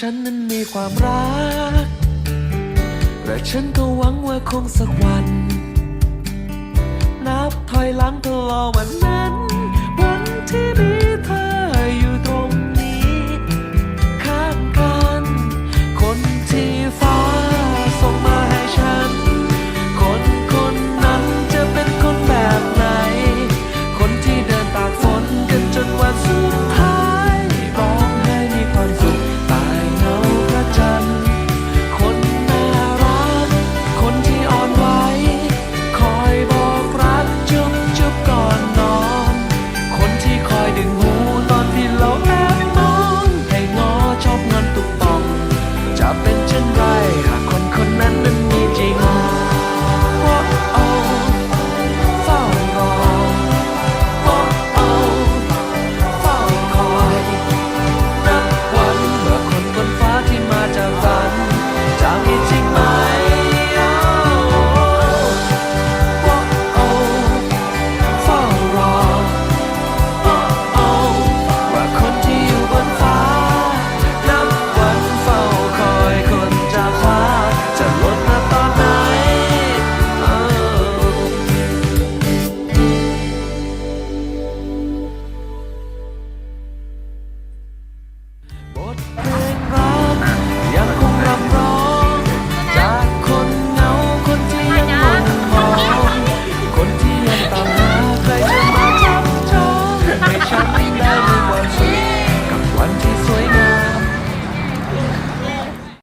ฉันนั้นมีความรัก และฉันก็หวังว่าคงสักวัน นับถอยหลังตลอดวันนั้น